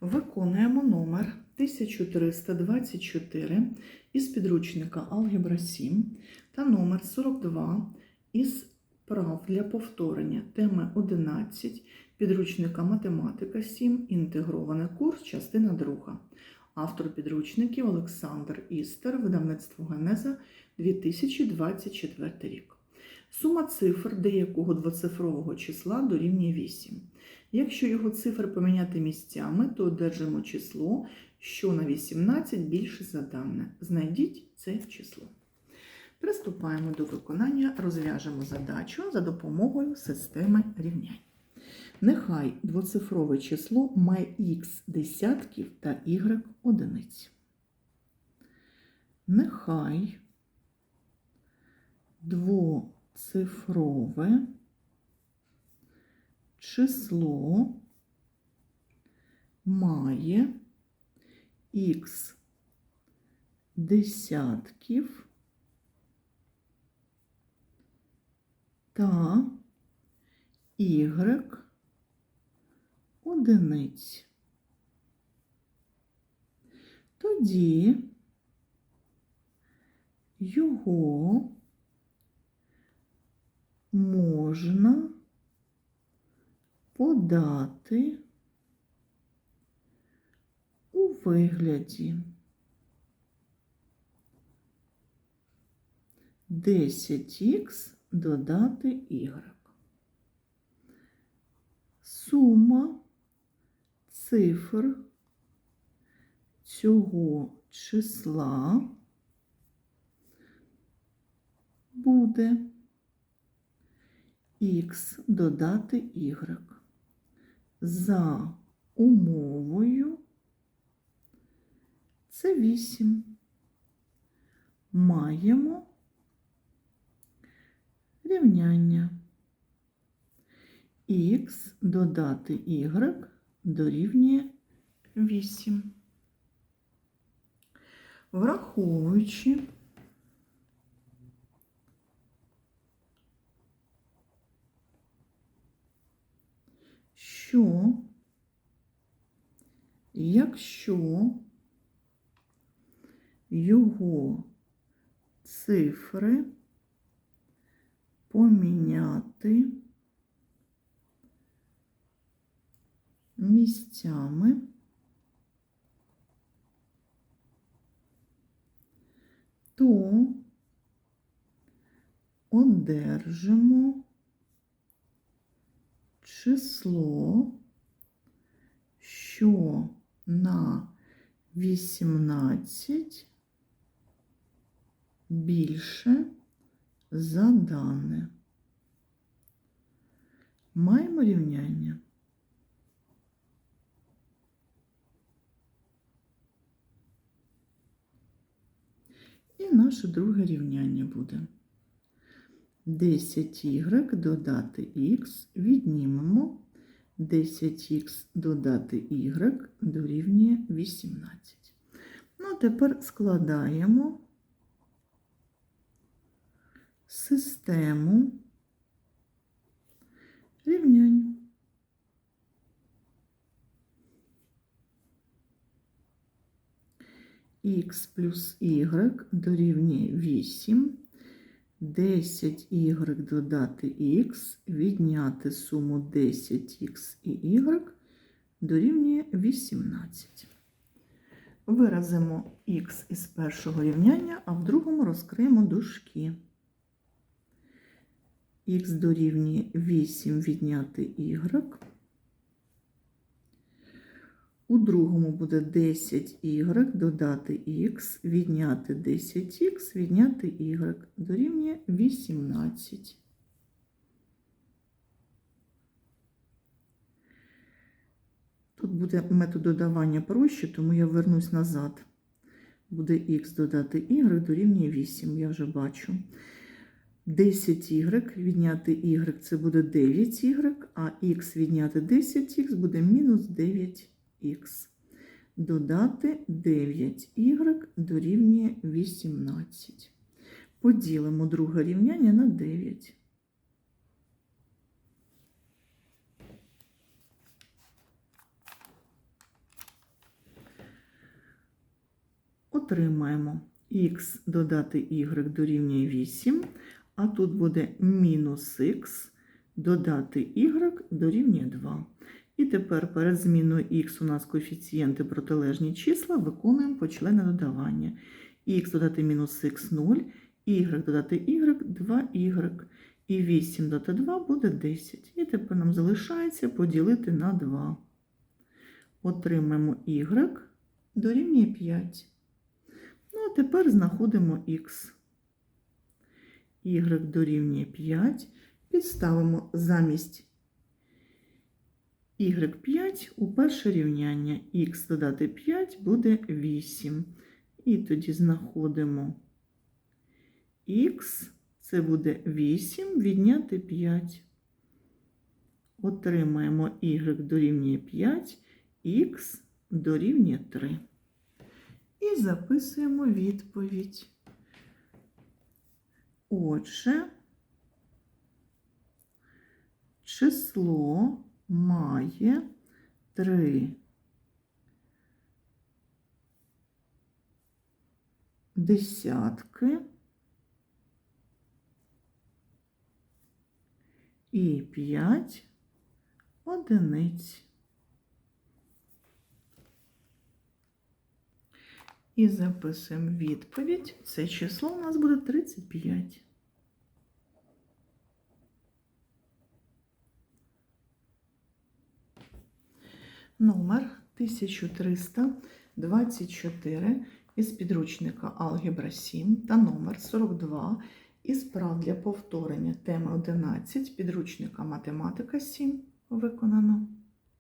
Виконуємо номер 1324 із підручника Алгебра 7 та номер 42 із прав для повторення. Теми 11 підручника Математика 7, інтегрований курс, частина 2. Автор підручників Олександр Істер, видавництво Генеза 2024 рік. Сума цифр деякого двоцифрового числа дорівнює 8. Якщо його цифри поміняти місцями, то одержимо число, що на 18 більше за дане. Знайдіть це число. Приступаємо до виконання, розв'яжемо задачу за допомогою системи рівнянь. Нехай двоцифрове число має х десятків та y одиниць. Нехай двоцифрове число має х десятків та y одиниць. Тоді його можна подати у вигляді 10х додати y. Сума цифр цього числа буде х додати y за умовою це 8. Маємо рівняння х додати y дорівнює 8. Враховуючи що якщо його цифри поміняти місцями, то одержимо число, що на 18 більше за дане. Маємо рівняння. І наше друге рівняння буде. 10y додати х, віднімемо 10х додати y дорівнює 18. Ну, тепер складаємо систему рівнянь. х плюс y дорівнює 8. 10y додати х, відняти суму 10х і y дорівнює 18. Виразимо х із першого рівняння, а в другому розкриємо дужки. х дорівнює 8 відняти y. У другому буде 10y додати х, відняти 10х, відняти y, дорівнює 18. Тут буде метод додавання проще, тому я вернусь назад. Буде х додати y, дорівнює 8, я вже бачу. 10y відняти y це буде 9y, а х відняти 10х буде мінус 9 х. Додати 9y дорівнює 18. Поділимо друге рівняння на 9. Отримаємо х додати y дорівнює 8, а тут буде мінус х додати y дорівнює 2. І тепер перед зміною х у нас коефіцієнти протилежні числа виконуємо почлени додавання. х додати мінус х 0, y додати y 2y. І 8 додати 2 буде 10. І тепер нам залишається поділити на 2. Отримаємо y дорівнює 5. Ну, а тепер знаходимо х. y дорівнює 5. Підставимо замість y5 у перше рівняння. х додати 5 буде 8. І тоді знаходимо х, це буде 8 відняти 5. Отримаємо y дорівнює 5, х дорівнює 3. І записуємо відповідь. Отже, число має 3 десятки і 5 одиниць. І записуємо відповідь. Це число у нас буде 35. Номер 1324 із підручника Алгебра 7 та номер 42 із прав для повторення. Теми 11 підручника Математика 7 виконано.